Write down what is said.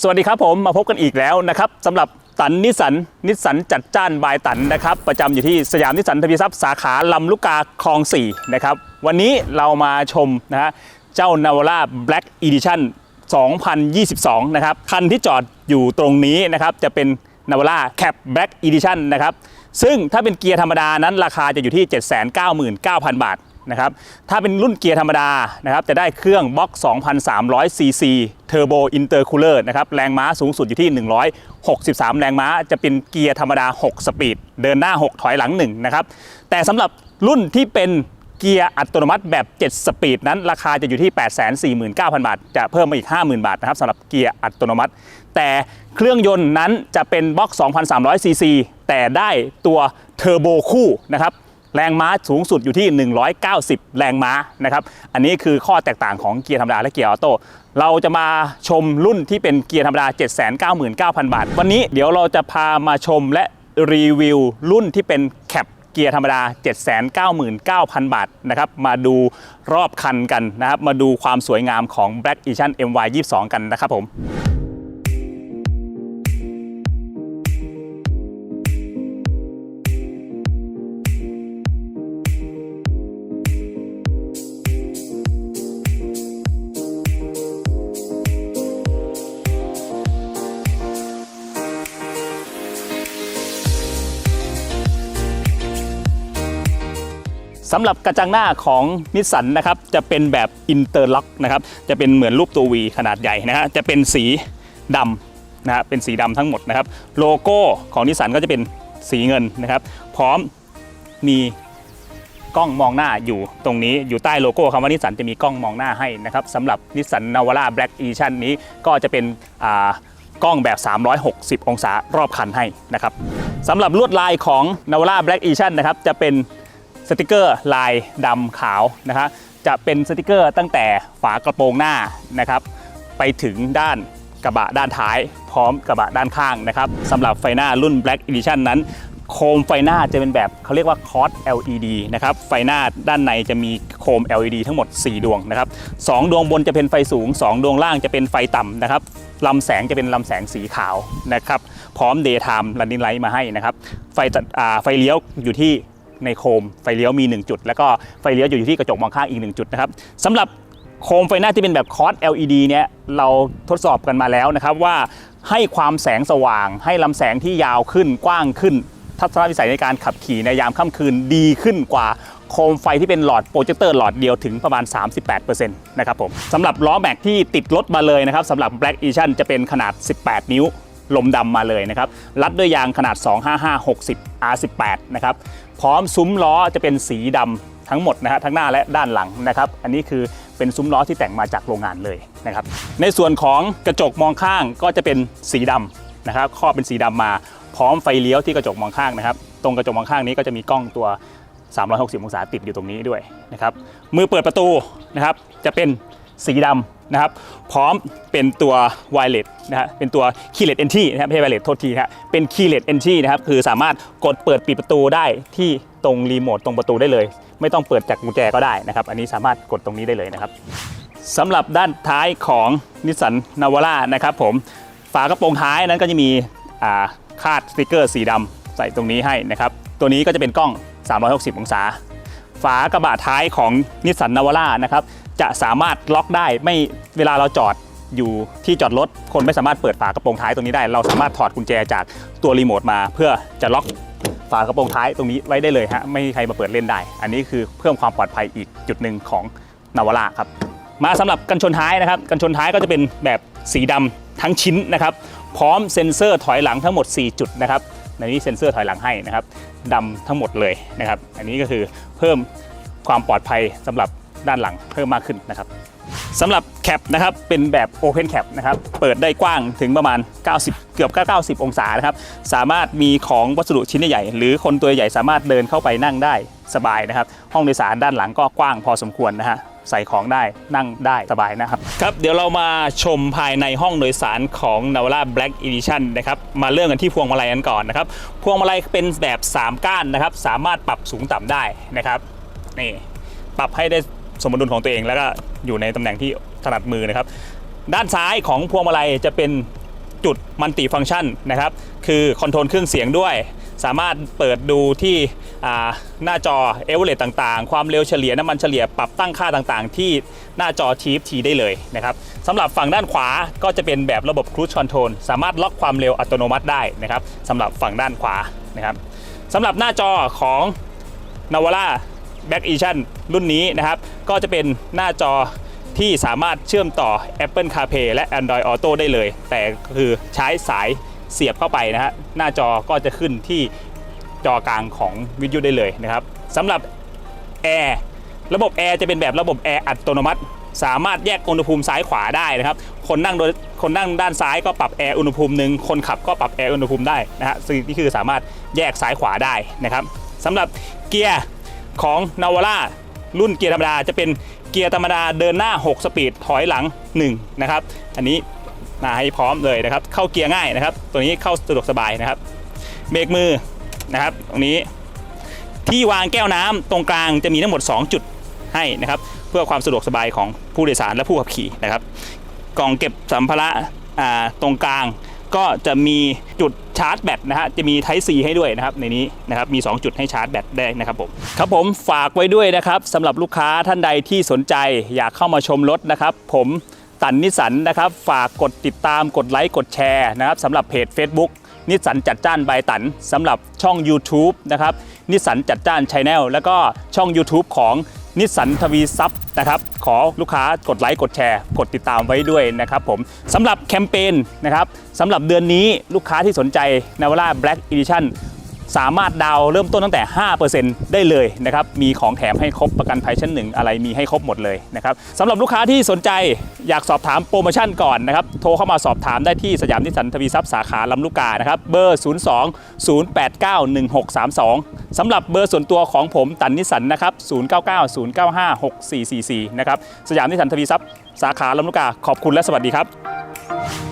สวัสดีครับผมมาพบกันอีกแล้วนะครับสำหรับตันนิสันนิสันจัดจ้านบายตันนะครับประจำอยู่ที่สยามนิสันทวีทรัพย์สาขาลำลูกกาคลอง4นะครับวันนี้เรามาชมนะฮะเจ้านาวาร่า Black Edition 2022 นะครับคันที่จอดอยู่ตรงนี้นะครับจะเป็นนาวาร่า Cap Black Edition นะครับซึ่งถ้าเป็นเกียร์ธรรมดานั้นราคาจะอยู่ที่ 799,000 บาท นะครับ ถ้าเป็นรุ่นเกียร์ธรรมดานะครับจะได้เครื่องบล็อก 2,300ซีซีเทอร์โบอินเตอร์คูลเลอร์นะครับแรงม้าสูงสุดอยู่ที่ 163 แรงม้า จะเป็นเกียร์ธรรมดา 6 สปีด เดินหน้า 6 ถอยหลัง 1 นะครับ แต่สำหรับรุ่นที่เป็นเกียร์อัตโนมัติแบบ 7 สปีด นั้นราคาจะอยู่ที่ 849,000 บาท จะเพิ่มมาอีก 50,000 บาทนะครับสำหรับเกียร์อัตโนมัติ แต่เครื่องยนต์นั้นจะเป็นบล็อก 2,300ซีซีแต่ได้ตัวเทอร์โบคู่นะครับ แรงม้าสูงสุดอยู่ที่ 190 แรงม้านะครับ อันนี้คือข้อแตกต่างของเกียร์ธรรมดาและเกียร์ออโต้ เราจะมาชมรุ่นที่เป็นเกียร์ธรรมดา 799,000 บาท วันนี้เดี๋ยวเราจะพามาชมและรีวิวรุ่นที่เป็นแคปเกียร์ธรรมดา 799,000 บาทนะครับ มาดูรอบคันกันนะครับ มาดูความสวยงามของ Black Edition MY 22 กันนะครับผม สำหรับกระจังหน้าของนิสสันนะครับจะเป็นแบบอินเตอร์ล็อกนะครับจะเป็นเหมือนรูปตัว V ขนาดใหญ่นะฮะจะเป็นสีดำนะฮะเป็นสีดำทั้งหมดนะครับโลโก้ของนิสสันก็จะเป็นสีเงินนะครับ พร้อมมีกล้องมองหน้าอยู่ตรงนี้อยู่ใต้โลโก้คำว่านิสสันจะมีกล้องมองหน้าให้นะครับสำหรับนิสสันนาวาร่าแบล็กอีชันนี้ก็จะเป็นกล้องแบบ 360 องศารอบคันให้นะครับสำหรับลวดลายของ n a v a r a Black Edition นะครับจะเป็น สติกเกอร์ลายดำขาวนะครับจะเป็นสติกเกอร์ตั้งแต่ฝากระโปรงหน้านะครับ ไปถึงด้านกระบะด้านท้ายพร้อมกระบะด้านข้างนะครับสำหรับไฟหน้ารุ่น Black Edition นั้น โคมไฟหน้าจะเป็นแบบเขาเรียกว่าคอร์ส LED นะครับ ไฟหน้าด้านในจะมีโคม LED ทั้งหมด 4 ดวงนะครับสองดวงบนจะเป็นไฟสูง 2 ดวงล่างจะเป็นไฟต่ำนะครับลำแสงจะเป็นลำแสงสีขาวนะครับ พร้อม Daytime Running Light มาให้นะครับ ไฟไฟเลี้ยวอยู่ที่ ในโคมไฟเลี้ยวมี 1 จุด แล้วก็ไฟเลี้ยวอยู่ที่กระจกมองข้างอีก 1 จุดนะครับสำหรับโคมไฟหน้าที่เป็นแบบคอร์ส LED เนี่ยเราทดสอบกันมาแล้วนะครับว่าให้ความแสงสว่าง ให้ลำแสงที่ยาวขึ้นกว้างขึ้น ทัศนวิสัยในการขับขี่ในยามค่ำคืนดีขึ้นกว่าโคมไฟที่เป็นหลอดโปรเจคเตอร์หลอดเดียวถึงประมาณ 38%นะครับผมสำหรับล้อแม็กที่ติดรถมาเลยนะครับสำหรับ Black Edition จะเป็นขนาด 18 นิ้ว ลมดำมาเลยนะครับรัดด้วยยางขนาด 255 60 R18 นะครับพร้อมซุ้มล้อจะเป็นสีดำทั้งหมดนะฮะทั้งหน้าและด้านหลังนะครับอันนี้คือเป็นซุ้มล้อที่แต่งมาจากโรงงานเลยนะครับในส่วนของกระจกมองข้างก็จะเป็นสีดำนะครับครอบเป็นสีดำมาพร้อมไฟเลี้ยวที่กระจกมองข้างนะครับตรงกระจกมองข้างนี้ก็จะมีกล้องตัว 360 องศาติดอยู่ตรงนี้ด้วยนะครับมือเปิดประตูนะครับจะเป็นสีดำ นะครับพร้อมเป็นตัว w i r e l e s นะฮะเป็นตัว keyless entry นะครับไม่ใช่ wireless โทษทีนะฮะเป็น keyless entry นะครับคือสามารถกดเปิดปิดประตูได้ที่ตรงรีโมทตรงประตูได้เลย ไม่ต้องเปิดจากกุญแจก็ได้นะครับ อันนี้สามารถกดตรงนี้ได้เลยนะครับสำหรับด้านท้ายของนิสสันนาวาร่านะครับผมฝากระโปรงท้ายนั้นก็จะมีคาดสติกเกอร์สีดำใส่ตรงนี้ให้นะครับตัวนี้ก็จะเป็นกล้อง 360 องศา ฝากระบะท้ายของนิสสันนาวาร่านะครับจะสามารถล็อกได้ไม่เวลาเราจอดอยู่ที่จอดรถคนไม่สามารถเปิดฝากระโปรงท้ายตรงนี้ได้ เราสามารถถอดกุญแจจากตัวรีโมทมาเพื่อจะล็อกฝากระโปรงท้ายตรงนี้ไว้ได้เลยฮะไม่มีใครมาเปิดเล่นได้ อันนี้คือเพิ่มความปลอดภัยอีกจุดหนึ่งของนาวาร่าครับมาสำหรับกันชนท้ายนะครับกันชนท้ายก็จะเป็นแบบสีดำทั้งชิ้นนะครับ พร้อมเซ็นเซอร์ถอยหลังทั้งหมด 4 จุดนะครับในนี้เซ็นเซอร์ถอยหลังให้นะครับ ดำทั้งหมดเลยนะครับ อันนี้ก็คือเพิ่มความปลอดภัยสำหรับด้านหลังเพิ่มมากขึ้นนะครับสำหรับแคปนะครับเป็นแบบ Open Cap นะครับเปิดได้กว้างถึงประมาณ 90 เกือบ 90 องศานะครับสามารถมีของวัสดุชิ้นใหญ่ หรือคนตัวใหญ่สามารถเดินเข้าไปนั่งได้สบายนะครับ ห้องโดยสารด้านหลังก็กว้างพอสมควรนะฮะ ใส่ของได้นั่งได้สบายนะครับ ครับ เดี๋ยวเรามาชมภายในห้องโดยสารของ Navara Black Edition นะครับมาเริ่มกันที่พวงมาลัยกันก่อนนะครับพวงมาลัยเป็นแบบ 3 ก้านนะครับ สามารถปรับสูงต่ำได้นะครับนี่ปรับให้ได้สมดุลของตัวเองแล้วก็อยู่ในตำแหน่งที่ถนัดมือนะครับ ด้านซ้ายของพวงมาลัยจะเป็น จุดมัลติฟัง c t ชันนะครับ คือคอนโทรลเครื่องเสียงด้วย สามารถเปิดดูที่หน้าจอเอเวอเรตต่างๆ ความเร็วเฉลี่ยน้ำมันเฉลี่ยปรับตั้งค่าต่างๆ ที่หน้าจอ TFT ได้เลยนะครับสำหรับฝั่งด้านขวาก็จะเป็นแบบระบบ Cruise Control สามารถล็อกความเร็วอัตโนมัติได้นะครับสำหรับฝั่งด้านขวานะครับสำหรับหน้าจอของ n a v a r a Back Edition รุ่นนี้นะครับ ก็จะเป็นหน้าจอ ที่สามารถเชื่อมต่อ Apple CarPlay และ Android Auto ได้เลย แต่คือใช้สายเสียบเข้าไปนะฮะหน้าจอก็จะขึ้นที่จอกลางของวิทยุได้เลยนะครับสำหรับแอร์ระบบแอร์จะเป็นแบบระบบแอร์อัตโนมัติ สามารถแยกอุณหภูมิซ้ายขวาได้นะครับ คนนั่งโดยคนนั่งด้านซ้ายก็ปรับแอร์อุณหภูมิหนึ่งคนขับก็ปรับแอร์อุณหภูมิได้นะฮะซึ่งนี่คือสามารถแยกซ้ายขวาได้นะครับสำหรับเกียร์ของนาวาร่ารุ่นเกียร์ธรรมดาจะเป็น เกียร์ธรรมดาเดินหน้า 6 สปีดถอยหลัง 1 นะครับ อันนี้มาให้พร้อมเลยนะครับ เข้าเกียร์ง่ายนะครับ ตัวนี้เข้าสะดวกสบายนะครับ เบรกมือนะครับ ตรงนี้ที่วางแก้วน้ำตรงกลางจะมีทั้งหมด 2 จุดให้นะครับ เพื่อความสะดวกสบายของผู้โดยสารและผู้ขับขี่นะครับ กล่องเก็บสัมภาระาตรงกลาง ก็จะมีจุดชาร์จแบตนะฮะจะมี Type C ให้ด้วยนะครับในนี้นะครับมี 2 จุดให้ชาร์จแบตได้นะครับผมครับผมฝากไว้ด้วยนะครับสำหรับลูกค้าท่านใดที่สนใจอยากเข้ามาชมรถนะครับ ผมตันนิสันนะครับฝากกดติดตามกดไลค์กดแชร์นะครับสำหรับเพจ Facebook นิสันจัดจ้านบายตันสำหรับช่อง YouTube นะครับนิสันจัดจ้านชแนลแล้วก็ช่อง YouTube ของ นิสสันทวีซับนะครับขอลูกค้ากดไลค์กดแชร์ กดติดตามไว้ด้วยนะครับผมสำหรับแคมเปญนะครับสำหรับเดือนนี้ลูกค้าที่สนใจ n a v a r a Black Edition สามารถดาวเริ่มต้นตั้งแต่ 5%ได้เลยนะครับ มีของแถมให้ครบประกันภัยชั้นหนึ่งอะไรมีให้ครบหมดเลยนะครับสำหรับลูกค้าที่สนใจอยากสอบถามโปรโมชั่นก่อนนะครับ โทรเข้ามาสอบถามได้ที่สยามนิสสันทวีทรัพย์สาขาลำลูกกานะครับ เบอร์ 02 089 1632สำหรับเบอร์ส่วนตัวของผมตันนิสสันนะครับ 099 095 6444 นะครับ สยามนิสสันทวีทรัพย์สาขาลำลูกกา ขอบคุณและสวัสดีครับ